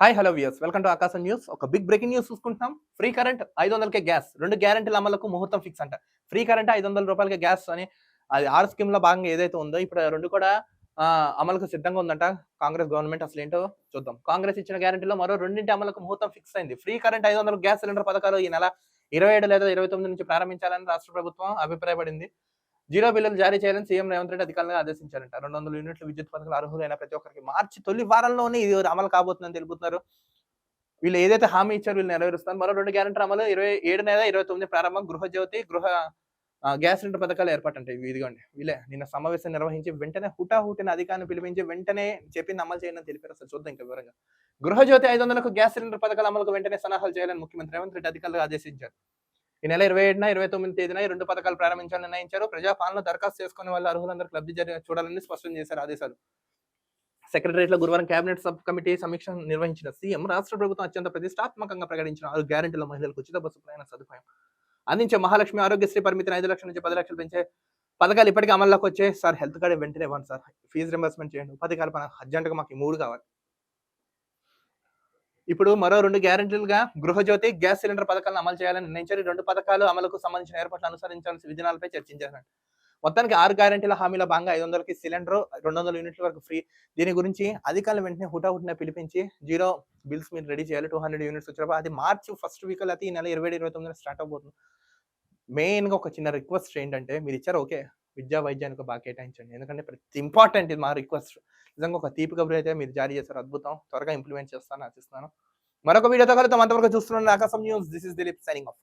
Hi hello views welcome to Aakasam news ఒక big breaking news చూసుకుంటున్నాం. Free current ఐదు వందలకే గ్యాస్ రెండు గ్యారెంటీల అమలకు ముహూర్తం ఫిక్స్ అంట. ఫ్రీ కరెంట్ ఐదు వందల రూపాయలకే గ్యాస్ అని అది ఆర్ స్కీమ్లో భాగంగా ఏదైతే ఉందో ఇప్పుడు రెండు కూడా అమలుకు సిద్ధంగా ఉందంట. కాంగ్రెస్ గవర్నమెంట్ అసలు ఏంటో చూద్దాం. కాంగ్రెస్ ఇచ్చిన గ్యారెంటీలో మరో రెండింటి అమలుకు ముహూర్తం ఫిక్స్ అయింది. ఫ్రీ కరెంట్ ఐదు వందల గ్యాస్ సిలిండర్ పథకాలు ఈ నెల ఇరవై ఏడు లేదా ఇరవై తొమ్మిది నుంచి ప్రారంభించాలని రాష్ట్ర ప్రభుత్వం అభిప్రాయపడింది. జీరో బిల్లులు జారీ చేయాలని సీఎం రేవంత్ రెడ్డి అధికారులను ఆదేశించారంట. రెండు వందల యూనిట్ల విద్యుత్ పథకాలు అర్హులైన ప్రతి ఒక్కరికి మార్చి తొలి వారంలోనే ఇది అమలు కాబోతుందని తెలుపుతున్నారు. వీళ్ళు ఏదైతే హామీ ఇచ్చారో వీళ్ళు నెరవేరుస్తారు మరో రెండు గ్యారెంటీ అమలు ఇరవై ఏడు నెల ఇరవై తొమ్మిది ప్రారంభం గృహజ్యోతి గృహ గ్యాస్ సిలిండర్ పథకాలు ఏర్పాటంటే ఇదిగోండి. వీళ్ళే నిన్న సమావేశం నిర్వహించి వెంటనే హుటాహుటిన అధికారిని పిలిపించి వెంటనే చెప్పింది అమలు చేయండి అని తెలిపారు. అసలు చూద్దాం ఇంకా వివరంగా. గృహజ్యోతి ఐదు వందలకు గ్యాస్ సిలిండర్ పథకాల అమలుకు వెంటనే సలహాలు చేయాలని ముఖ్యమంత్రి రేవంత్ రెడ్డి అధికారులు ఆదేశించారు. ఈ నెల ఇరవై ఏడున ఇరవై తొమ్మిది తేదీన ఈ రెండు పథకాలు ప్రారంభించాలని నిర్ణయించారు. ప్రజాపాలన దరఖాస్తు చేసుకునే వాళ్ళు అర్హులందరికీ లబ్ధి చూడాలని స్పష్టం చేశారు ఆదేశాలు. సెక్రటరియట్లో గురువారం కేబినెట్ సబ్ కమిటీ సమీక్ష నిర్వహించిన సీఎం రాష్ట్ర ప్రభుత్వం అత్యంత ప్రతిష్టాత్మకంగా ప్రకటించిన ఆరు గ్యారెంటీల మహిళలకు ఉచిత బస్సు ప్రయాణ సదుపాయం. అందించే మహాలక్ష్మి ఆరోగ్యశ్రీ పరిమితిని ఐదు లక్షల నుంచి పది లక్షలు పెంచే పథకాలు ఇప్పటికీ అమల్లోకి వచ్చాయి. సార్ హెల్త్ కార్డు వెంటనే ఇవ్వండి సార్. ఫీజు రింబర్స్మెంట్ చేయండి. ఉపాధి కల్పన అర్జెంటుగా మాకు మూడు కావాలి. ఇప్పుడు మరో రెండు గ్యారెంటీలుగా గృహజ్యోతి గ్యాస్ సిలిండర్ పథకాలను అమలు చేయాలని నిర్ణయించారు. ఈ రెండు పథకాలు అమలుకు సంబంధించిన ఏర్పాట్లు అనుసరించాల్సిన విధానాలపై చర్చించారు మొత్తానికి ఆరు గ్యారెంటీల హామీల భాగంగా ఐదు వందలకి సిలిండర్ రెండు వందల యూనిట్ల వరకు ఫ్రీ. దీని గురించి అధికారులు వెంటనే హుటాహుటిన పిలిపించి జీరో బిల్స్ మీరు రెడీ చేయాలి. టూ హండ్రెడ్ యూనిట్స్ వచ్చినప్పుడు అది మార్చి ఫస్ట్ వీక్ అయితే ఈ నెల ఇరవై ఇరవై తొమ్మిది స్టార్ట్ అవబోతుంది మెయిన్గా ఒక చిన్న రిక్వెస్ట్ ఏంటంటే మీరు ఇచ్చారు. ఓకే. విద్యా వైద్యానికి బాగా కేటాయించండి. ఎందుకంటే ప్రతి ఇంపార్టెంట్ ఇది మా రిక్వెస్ట్. నిజంగా ఒక తీపి కబురు అయితే మీరు జారీ చేశారు అద్భుతం. త్వరగా ఇంప్లిమెంట్ చేస్తాను ఆశిస్తున్నాను మరొక వీడియోతో కలుగుతాం అంతవరకు చూస్తున్నాను Aakasam news. This is Dilip signing off.